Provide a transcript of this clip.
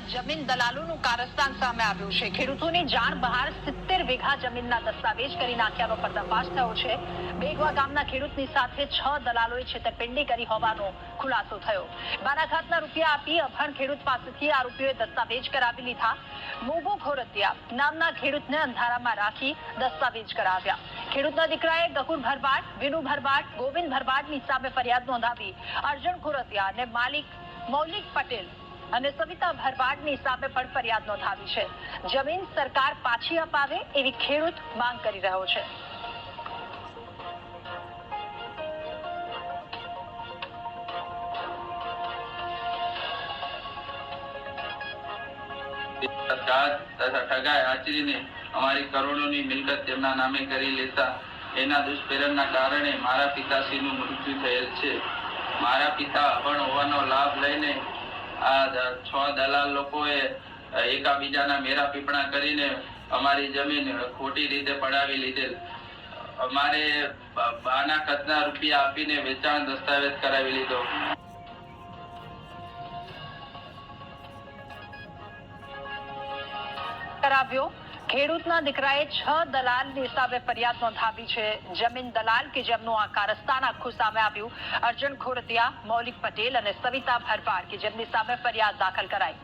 જમીન દલાલોનું કારસ્તાન સામે આવ્યું છે. ખેડૂતોની જાણ બહાર સિત્તેર વીઘા જમીનના દસ્તાવેજ કરી નાખ્યાનો પર્દાફાશ થયો છે. બેગવા ગામના ખેડૂતની સાથે છ દલાલોએ છેતરપિંડી કરી હોવાનો ખુલાસો થયો. બાનાઘાતના રૂપિયા આપી અભણ ખેડૂત પાસેથી આરોપીઓએ દસ્તાવેજ કરાવી લીધા. મોગો ખોરતિયા નામના ખેડૂતને અંધારામાં રાખી દસ્તાવેજ કરાવ્યા. ખેડૂતના દીકરાએ ગકુર ભરવાડ, વિનુ ભરવાડ, ગોવિંદ ભરવાડની સામે ફરિયાદ નોંધાવી અર્જુન ખોરતિયા અને માલિક મૌલિક પટેલ અને સવિતા ભરવાડની સામે પણ ફરિયાદ નોંધાવી છે. જમીન સરકાર પાછી અપાવે એવી ખેડૂત માંગ કરી રહ્યો છે. અમારી કરોડોની મિલકત તેમના નામે કરી લેતા એના દુષ્પ્રેરણના કારણે મારા પિતાશ્રીનું મૃત્યુ થયેલ છે. મારા પિતા અભણ આ છ દલાલ લોકોએ એકાબીજાના મેરા પીપણા કરીને અમારી જમીન ખોટી રીતે પડાવી લીધેલ. અમારે બાના ખતના રૂપિયા આપીને વેચાણ દસ્તાવેજ કરાવી લીધો. કરાવ્યો? ખેડૂતના દીકરાએ છ દલાલની સામે ફરિયાદ નોંધાવી છે. જમીન દલાલ કે જેમનું આ કારસ્તાન આખું સામે આવ્યું. અર્જુન ખોરતિયા, મૌલિક પટેલ અને સવિતા ભરપાર કે જેમની સામે ફરિયાદ દાખલ કરાઈ.